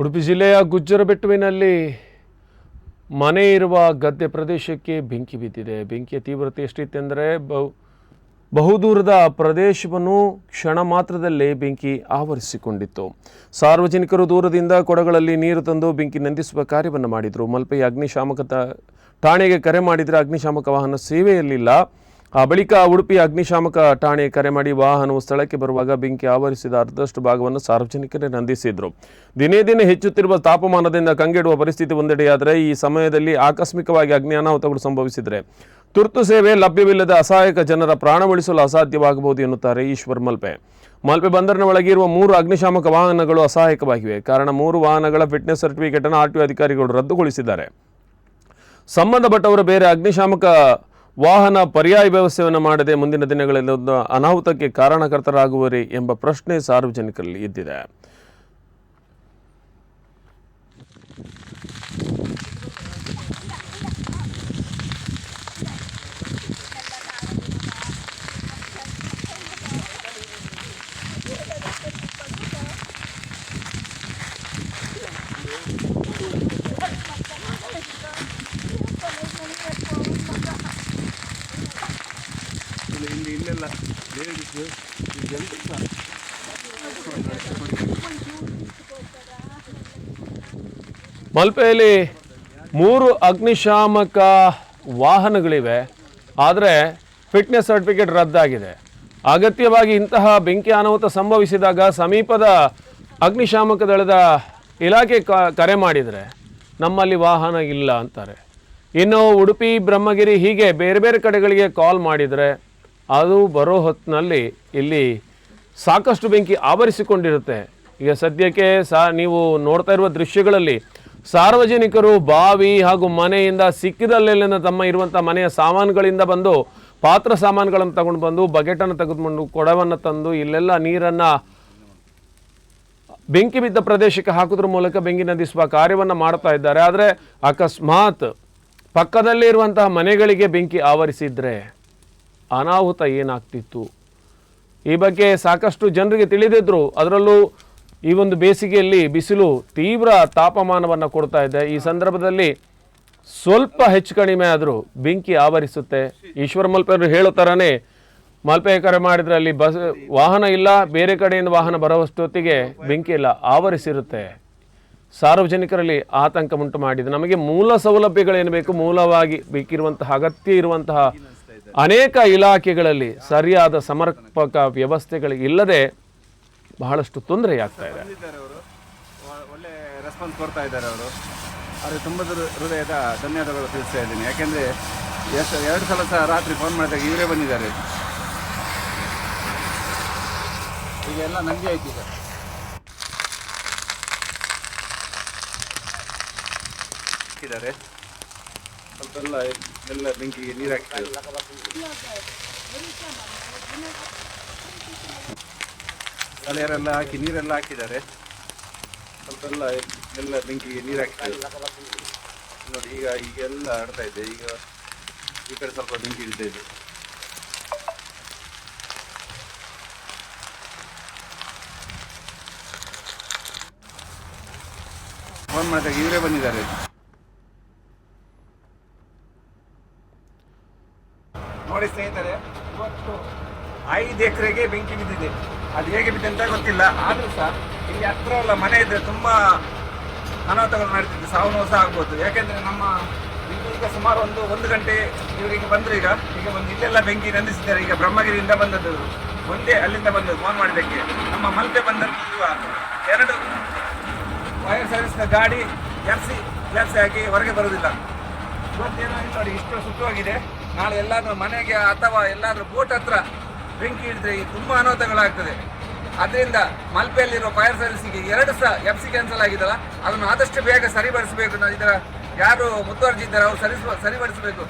ಉಡುಪಿ ಜಿಲ್ಲೆಯ ಗುಜ್ಜರ ಬೆಟ್ಟುವಿನಲ್ಲಿ ಮನೆ ಇರುವ ಗದ್ದೆ ಪ್ರದೇಶಕ್ಕೆ ಬೆಂಕಿ ಬಿದ್ದಿದೆ. ಬೆಂಕಿಯ ತೀವ್ರತೆ ಎಷ್ಟಿತ್ತೆಂದರೆ, ಬಹು ಬಹುದೂರದ ಪ್ರದೇಶವನ್ನು ಕ್ಷಣ ಮಾತ್ರದಲ್ಲೇ ಬೆಂಕಿ ಆವರಿಸಿಕೊಂಡಿತ್ತು. ಸಾರ್ವಜನಿಕರು ದೂರದಿಂದ ಕೊಡಗಳಲ್ಲಿ ನೀರು ತಂದು ಬೆಂಕಿ ನಂದಿಸುವ ಕಾರ್ಯವನ್ನು ಮಾಡಿದರು. ಮಲ್ಪೆಯ ಅಗ್ನಿಶಾಮಕ ಠಾಣೆಗೆ ಕರೆ ಮಾಡಿದರೆ ಅಗ್ನಿಶಾಮಕ ವಾಹನ ಸೇವೆಯಲ್ಲಿಲ್ಲ. ಬಳಿಕ ಉಡುಪಿ ಅಗ್ನಿಶಾಮಕ ಠಾಣೆ ಕರೆ ಮಾಡಿ ವಾಹನವು ಸ್ಥಳಕ್ಕೆ ಬರುವಾಗ ಬೆಂಕಿ ಆವರಿಸಿದ ಅರ್ಧಷ್ಟು ಭಾಗವನ್ನು ಸಾರ್ವಜನಿಕರೇ ನಂದಿಸಿದ್ರು. ದಿನೇ ದಿನೇ ಹೆಚ್ಚುತ್ತಿರುವ ತಾಪಮಾನದಿಂದ ಕಂಗೆಡುವ ಪರಿಸ್ಥಿತಿ ಒಂದೆಡೆಯಾದರೆ ಈ ಸಮಯದಲ್ಲಿ ಆಕಸ್ಮಿಕವಾಗಿ ಅಗ್ನಿ ಅನಾಹುತಗಳು ಸಂಭವಿಸಿದರೆ ತುರ್ತು ಸೇವೆ ಲಭ್ಯವಿಲ್ಲದ ಅಸಹಾಯಕ ಜನರ ಪ್ರಾಣ ಉಳಿಸಲು ಅಸಾಧ್ಯವಾಗಬಹುದು ಎನ್ನುತ್ತಾರೆ ಈಶ್ವರ್ ಮಲ್ಪೆ. ಮಲ್ಪೆ ಬಂದರಿನ ಒಳಗಿರುವ ಮೂರು ಅಗ್ನಿಶಾಮಕ ವಾಹನಗಳು ಅಸಹಾಯಕವಾಗಿವೆ. ಕಾರಣ ಮೂರು ವಾಹನಗಳ ಫಿಟ್ನೆಸ್ ಸರ್ಟಿಫಿಕೇಟ್ ಅನ್ನು ಆರ್ ಟಿ ಅಧಿಕಾರಿಗಳು ರದ್ದುಗೊಳಿಸಿದ್ದಾರೆ. ಸಂಬಂಧಪಟ್ಟವರು ಬೇರೆ ಅಗ್ನಿಶಾಮಕ ವಾಹನ ಪರ್ಯಾಯ ವ್ಯವಸ್ಥೆಯನ್ನು ಮಾಡದೆ ಮುಂದಿನ ದಿನಗಳಲ್ಲಿ ಅನಾಹುತಕ್ಕೆ ಕಾರಣಕರ್ತರಾಗುವರೇ ಎಂಬ ಪ್ರಶ್ನೆ ಸಾರ್ವಜನಿಕರಲ್ಲಿ ಎದ್ದಿದೆ ಇಲ್ಲಿ ಇಲ್ಲೆಲ್ಲ ಮಲ್ಪೆಯಲ್ಲಿ ಮೂರು ಅಗ್ನಿಶಾಮಕ ವಾಹನಗಳಿವೆ, ಆದರೆ ಫಿಟ್ನೆಸ್ ಸರ್ಟಿಫಿಕೇಟ್ ರದ್ದಾಗಿದೆ. ಅಗತ್ಯವಾಗಿ ಇಂತಹ ಬೆಂಕಿ ಅನಾಹುತ ಸಂಭವಿಸಿದಾಗ ಸಮೀಪದ ಅಗ್ನಿಶಾಮಕ ದಳದ ಇಲಾಖೆ ಕರೆ ಮಾಡಿದರೆ ನಮ್ಮಲ್ಲಿ ವಾಹನ ಇಲ್ಲ ಅಂತಾರೆ. ಇನ್ನು ಉಡುಪಿ, ಬ್ರಹ್ಮಗಿರಿ ಹೀಗೆ ಬೇರೆ ಬೇರೆ ಕಡೆಗಳಿಗೆ ಕಾಲ್ ಮಾಡಿದರೆ ಅದು ಬರೋ ಹೊತ್ತಿನಲ್ಲಿ ಇಲ್ಲಿ ಸಾಕಷ್ಟು ಬೆಂಕಿ ಆವರಿಸಿಕೊಂಡಿರುತ್ತೆ. ಈಗ ಸದ್ಯಕ್ಕೆ ಸಾ ನೀವು ನೋಡ್ತಾ ಇರುವ ದೃಶ್ಯಗಳಲ್ಲಿ ಸಾರ್ವಜನಿಕರು ಬಾವಿ ಹಾಗೂ ಮನೆಯಿಂದ ಸಿಕ್ಕಿದಲ್ಲೆಲ್ಲಿಂದ ತಮ್ಮ ಇರುವಂಥ ಮನೆಯ ಸಾಮಾನುಗಳಿಂದ ಬಂದು ಪಾತ್ರ ಸಾಮಾನುಗಳನ್ನು ತಗೊಂಡು ಬಂದು ಬಕೆಟನ್ನು ತೆಗೆದುಕೊಂಡು ಕೊಡವನ್ನು ತಂದು ಇಲ್ಲೆಲ್ಲ ನೀರನ್ನು ಬೆಂಕಿ ಬಿದ್ದ ಪ್ರದೇಶಕ್ಕೆ ಹಾಕೋದ್ರ ಮೂಲಕ ಬೆಂಕಿ ನಂದಿಸುವ ಕಾರ್ಯವನ್ನು ಮಾಡ್ತಾ ಇದ್ದಾರೆ. ಆದರೆ ಅಕಸ್ಮಾತ್ ಪಕ್ಕದಲ್ಲೇ ಇರುವಂತಹ ಮನೆಗಳಿಗೆ ಬೆಂಕಿ ಆವರಿಸಿದ್ರೆ ಅನಾಹುತ ಏನಾಗ್ತಿತ್ತು? ಈ ಬಗ್ಗೆ ಸಾಕಷ್ಟು ಜನರಿಗೆ ತಿಳಿದಿದ್ರು. ಅದರಲ್ಲೂ ಈ ಒಂದು ಬೇಸಿಗೆಯಲ್ಲಿ ಬಿಸಿಲು ತೀವ್ರ ತಾಪಮಾನವನ್ನು ಕೊಡ್ತಾ ಇದೆ. ಈ ಸಂದರ್ಭದಲ್ಲಿ ಸ್ವಲ್ಪ ಹೆಚ್ಚು ಕಡಿಮೆ ಆದರೂ ಬೆಂಕಿ ಆವರಿಸುತ್ತೆ. ಈಶ್ವರ ಮಲ್ಪೆಯವರು ಹೇಳೋ ಥರನೇ ಮಲ್ಪೆ ಕರೆ ಮಾಡಿದರೆ ಅಲ್ಲಿ ಬಸ್, ವಾಹನ ಇಲ್ಲ, ಬೇರೆ ಕಡೆಯಿಂದ ವಾಹನ ಬರುವಷ್ಟೊತ್ತಿಗೆ ಬೆಂಕಿ ಇಲ್ಲ ಆವರಿಸಿರುತ್ತೆ. ಸಾರ್ವಜನಿಕರಲ್ಲಿ ಆತಂಕ ಉಂಟು ಮಾಡಿದೆ. ನಮಗೆ ಮೂಲ ಸೌಲಭ್ಯಗಳೇನು ಬೇಕು? ಮೂಲವಾಗಿ ಬೇಕಿರುವಂತಹ, ಅಗತ್ಯ ಇರುವಂತಹ ಅನೇಕ ಇಲಾಖೆಗಳಲ್ಲಿ ಸರಿಯಾದ ಸಮರ್ಪಕ ವ್ಯವಸ್ಥೆಗಳು ಇಲ್ಲದೆ ಬಹಳಷ್ಟು ತೊಂದರೆ ಆಗ್ತಾ ಇದೆ ಒಳ್ಳೆ ರೆಸ್ಪಾನ್ಸ್ ಕೊಡ್ತಾ ಇದ್ದಾರೆ ಅವರು. ಆದರೆ ತುಂಬ ಹೃದಯದ ಧನ್ಯವಾದಗಳು ತಿಳಿಸ್ತಾ ಇದ್ದೀನಿ. ಯಾಕೆಂದರೆ ಎರಡು ಸಲ ಸಹ ರಾತ್ರಿ ಫೋನ್ ಮಾಡಿದಾಗ ಇವರೇ ಬಂದಿದ್ದಾರೆ. ಈಗ ಎಲ್ಲ ನನಗೆ ಆಯ್ತು ಈಗ. ಹಾಕಿದ್ದಾರೆ ಸ್ವಲ್ಪ ಎಲ್ಲ ಬೆಂಕಿಗೆ ನೀರು ಹಾಕ್ತೇವೆ. ತಲೆಯರೆಲ್ಲ ಹಾಕಿ, ನೀರೆಲ್ಲ ಹಾಕಿದ್ದಾರೆ. ಸ್ವಲ್ಪ ಎಲ್ಲ ಎಲ್ಲ ಬೆಂಕಿಗೆ ನೀರು ಹಾಕ್ತೇವೆ. ನೋಡಿ, ಈಗ ಈಗೆಲ್ಲ ಆಡ್ತಾ ಇದೆ. ಈಗ ಈ ಕಡೆ ಸ್ವಲ್ಪ ಬೆಂಕಿ ಇಡ್ತಾ ಇದೆ. ಫೋನ್ ಮಾಡಿದಾಗ ಇವರೇ ಬಂದಿದ್ದಾರೆ. ನೋಡಿ ಸ್ನೇಹಿತರೆ, ಇವತ್ತು ಐದು ಎಕರೆಗೆ ಬೆಂಕಿ ಬಿದ್ದಿದೆ. ಅದು ಹೇಗೆ ಬಿದ್ದೆ ಅಂತ ಗೊತ್ತಿಲ್ಲ, ಆದರೂ ಸಹ ಇಲ್ಲಿ ಹತ್ರ ಎಲ್ಲ ಮನೆ ಇದ್ರೆ ತುಂಬಾ ಅನಾಹುತಗಳು ನಡೀತಿದೆ. ಸಾವು ನೋವು ಸಹ ಆಗ್ಬೋದು. ಯಾಕೆಂದ್ರೆ ನಮ್ಮ ಈಗ ಸುಮಾರು ಒಂದು ಒಂದು ಗಂಟೆ ಇವರಿಗೆ ಬಂದರು ಈಗ. ಈಗ ಒಂದು ಇಲ್ಲೆಲ್ಲ ಬೆಂಕಿ ನಂದಿಸಿದ್ದಾರೆ. ಈಗ ಬ್ರಹ್ಮಗಿರಿಯಿಂದ ಬಂದದ್ದು, ಒಂದೇ ಅಲ್ಲಿಂದ ಬಂದದ್ದು ಫೋನ್ ಮಾಡಿದ್ದಕ್ಕೆ ನಮ್ಮ ಮಲ್ಪೆ ಬಂದಿರುವ ಎರಡು ಫೈರ್ ಸರ್ವಿಸ್ನ ಗಾಡಿ ಎರ್ಸಿ ಎರ್ಸಿ ಹಾಕಿ ಹೊರಗೆ ಬರುವುದಿಲ್ಲ. ಇವತ್ತೇನಾಗಿ ನೋಡಿ, ಇಷ್ಟು ಸುತ್ತವಾಗಿದೆ ನಾಳೆ ಎಲ್ಲಾದರೂ ಮನೆಗೆ ಅಥವಾ ಎಲ್ಲಾದರೂ ಬೋಟ್ ಹತ್ರ ಬೆಂಕಿ ಹಿಡಿದ್ರೆ ತುಂಬಾ ಅನಾಹುತಗಳಾಗ್ತದೆ. ಅದರಿಂದ ಮಲ್ಪೆಯಲ್ಲಿರೋ ಫೈರ್ ಸರ್ವಿಸ್ಗೆ ಎರಡು ಸಹ ಎಫ್ ಸಿ ಕ್ಯಾನ್ಸಲ್ ಆಗಿದ್ದಲ್ಲ ಅದನ್ನು ಆದಷ್ಟು ಬೇಗ ಸರಿಪಡಿಸಬೇಕು. ಇದರ ಯಾರು ಮುತುವರ್ಜಿ ಇದ್ದಾರೆ ಅವರು ಸರಿಸ, ಸರಿಪಡಿಸಬೇಕು.